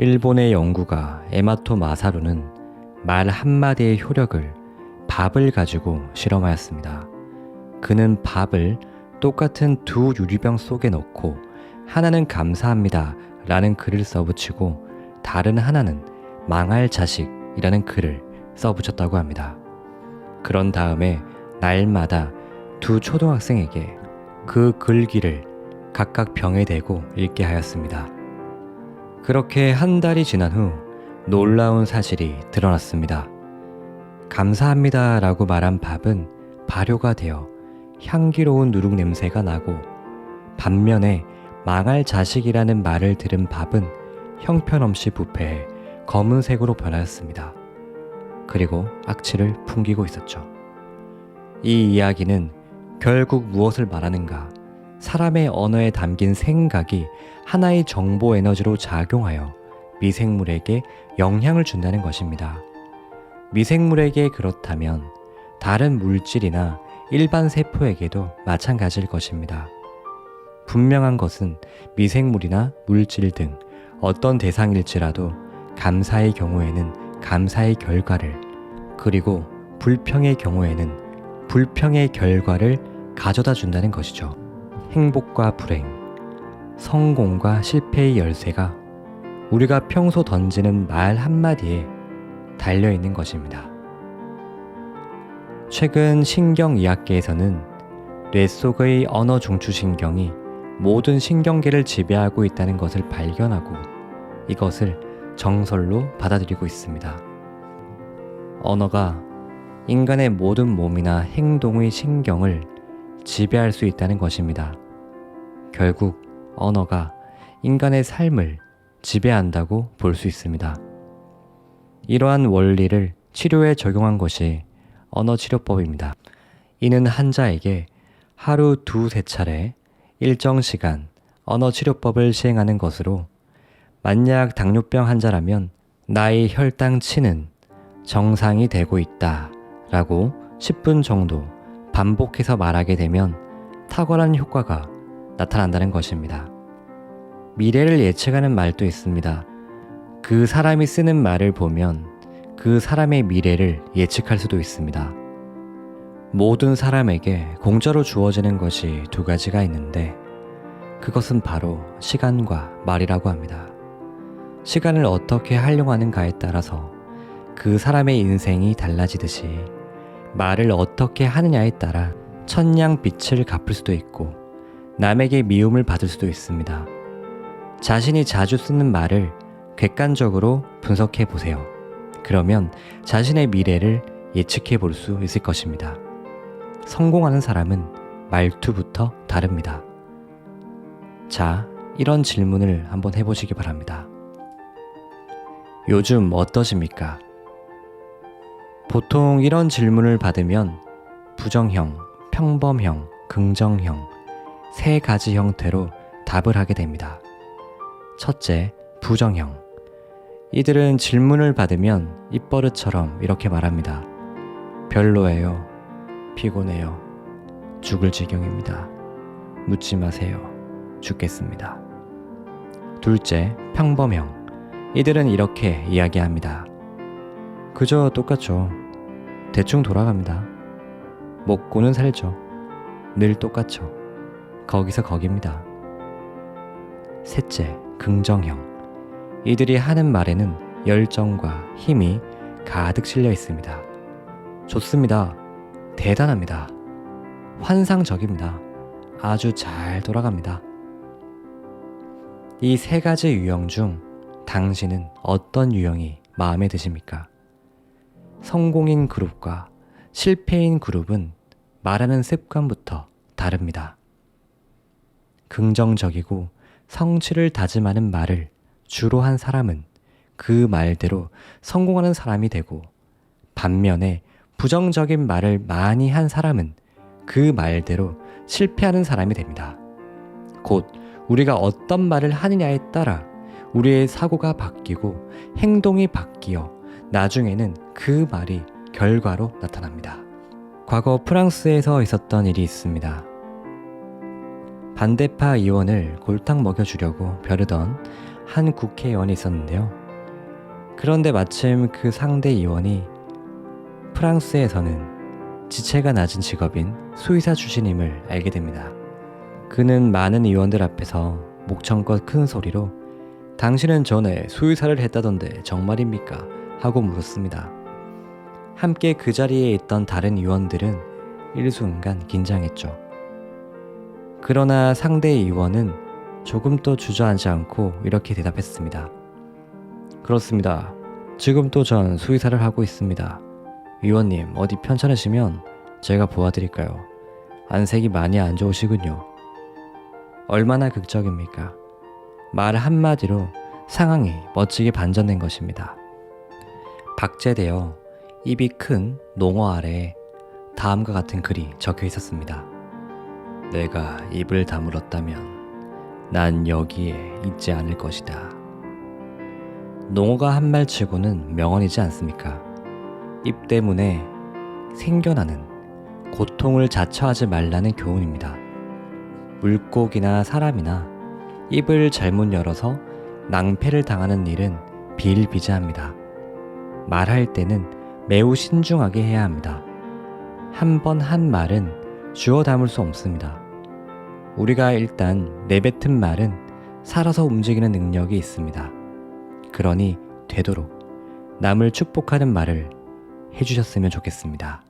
일본의 연구가 에마토 마사루는 말 한마디의 효력을 밥을 가지고 실험하였습니다. 그는 밥을 똑같은 두 유리병 속에 넣고 하나는 감사합니다 라는 글을 써붙이고 다른 하나는 망할 자식이라는 글을 써붙였다고 합니다. 그런 다음에 날마다 두 초등학생에게 그 글귀를 각각 병에 대고 읽게 하였습니다. 그렇게 한 달이 지난 후 놀라운 사실이 드러났습니다. 감사합니다 라고 말한 밥은 발효가 되어 향기로운 누룩 냄새가 나고 반면에 망할 자식이라는 말을 들은 밥은 형편없이 부패해 검은색으로 변하였습니다. 그리고 악취를 풍기고 있었죠. 이 이야기는 결국 무엇을 말하는가? 사람의 언어에 담긴 생각이 하나의 정보 에너지로 작용하여 미생물에게 영향을 준다는 것입니다. 미생물에게 그렇다면 다른 물질이나 일반 세포에게도 마찬가지일 것입니다. 분명한 것은 미생물이나 물질 등 어떤 대상일지라도 감사의 경우에는 감사의 결과를 그리고 불평의 경우에는 불평의 결과를 가져다 준다는 것이죠. 행복과 불행, 성공과 실패의 열쇠가 우리가 평소 던지는 말 한마디에 달려 있는 것입니다. 최근 신경의학계에서는 뇌 속의 언어 중추신경이 모든 신경계를 지배하고 있다는 것을 발견하고 이것을 정설로 받아들이고 있습니다. 언어가 인간의 모든 몸이나 행동의 신경을 지배할 수 있다는 것입니다. 결국 언어가 인간의 삶을 지배한다고 볼 수 있습니다. 이러한 원리를 치료에 적용한 것이 언어치료법입니다. 이는 환자에게 하루 두세 차례 일정 시간 언어치료법을 시행하는 것으로 만약 당뇨병 환자라면 나의 혈당치는 정상이 되고 있다 라고 10분 정도 반복해서 말하게 되면 탁월한 효과가 나타난다는 것입니다. 미래를 예측하는 말도 있습니다. 그 사람이 쓰는 말을 보면 그 사람의 미래를 예측할 수도 있습니다. 모든 사람에게 공짜로 주어지는 것이 두 가지가 있는데 그것은 바로 시간과 말이라고 합니다. 시간을 어떻게 활용하는가에 따라서 그 사람의 인생이 달라지듯이 말을 어떻게 하느냐에 따라 천냥 빛을 갚을 수도 있고 남에게 미움을 받을 수도 있습니다. 자신이 자주 쓰는 말을 객관적으로 분석해 보세요. 그러면 자신의 미래를 예측해 볼 수 있을 것입니다. 성공하는 사람은 말투부터 다릅니다. 자, 이런 질문을 한번 해보시기 바랍니다. 요즘 어떠십니까? 보통 이런 질문을 받으면 부정형, 평범형, 긍정형 세 가지 형태로 답을 하게 됩니다. 첫째, 부정형. 이들은 질문을 받으면 입버릇처럼 이렇게 말합니다. 별로예요. 피곤해요. 죽을 지경입니다. 묻지 마세요. 죽겠습니다. 둘째, 평범형. 이들은 이렇게 이야기합니다. 그저 똑같죠. 대충 돌아갑니다. 먹고는 살죠. 늘 똑같죠. 거기서 거깁니다. 셋째, 긍정형. 이들이 하는 말에는 열정과 힘이 가득 실려 있습니다. 좋습니다. 대단합니다. 환상적입니다. 아주 잘 돌아갑니다. 이 세 가지 유형 중 당신은 어떤 유형이 마음에 드십니까? 성공인 그룹과 실패인 그룹은 말하는 습관부터 다릅니다. 긍정적이고 성취를 다짐하는 말을 주로 한 사람은 그 말대로 성공하는 사람이 되고 반면에 부정적인 말을 많이 한 사람은 그 말대로 실패하는 사람이 됩니다. 곧 우리가 어떤 말을 하느냐에 따라 우리의 사고가 바뀌고 행동이 바뀌어 나중에는 그 말이 결과로 나타납니다. 과거 프랑스에서 있었던 일이 있습니다. 반대파 의원을 골탕 먹여주려고 벼르던 한 국회의원이 있었는데요. 그런데 마침 그 상대 의원이 프랑스에서는 지체가 낮은 직업인 수의사 출신임을 알게 됩니다. 그는 많은 의원들 앞에서 목청껏 큰 소리로 당신은 전에 수의사를 했다던데 정말입니까? 하고 물었습니다. 함께 그 자리에 있던 다른 의원들은 일순간 긴장했죠. 그러나 상대 의원은 조금 도 주저앉지 않고 이렇게 대답했습니다. 그렇습니다. 지금도 전 수의사를 하고 있습니다. 의원님, 어디 편찮으시면 제가 보아드릴까요? 안색이 많이 안 좋으시군요. 얼마나 극적입니까? 말 한마디로 상황이 멋지게 반전된 것입니다. 박제되어 입이 큰 농어 아래에 다음과 같은 글이 적혀 있었습니다. 내가 입을 다물었다면 난 여기에 있지 않을 것이다. 농어가 한 말치고는 명언이지 않습니까? 입 때문에 생겨나는 고통을 자처하지 말라는 교훈입니다. 물고기나 사람이나 입을 잘못 열어서 낭패를 당하는 일은 비일비재합니다. 말할 때는 매우 신중하게 해야 합니다. 한번한 말은 주워 담을 수 없습니다. 우리가 일단 내뱉은 말은 살아서 움직이는 능력이 있습니다. 그러니 되도록 남을 축복하는 말을 해주셨으면 좋겠습니다.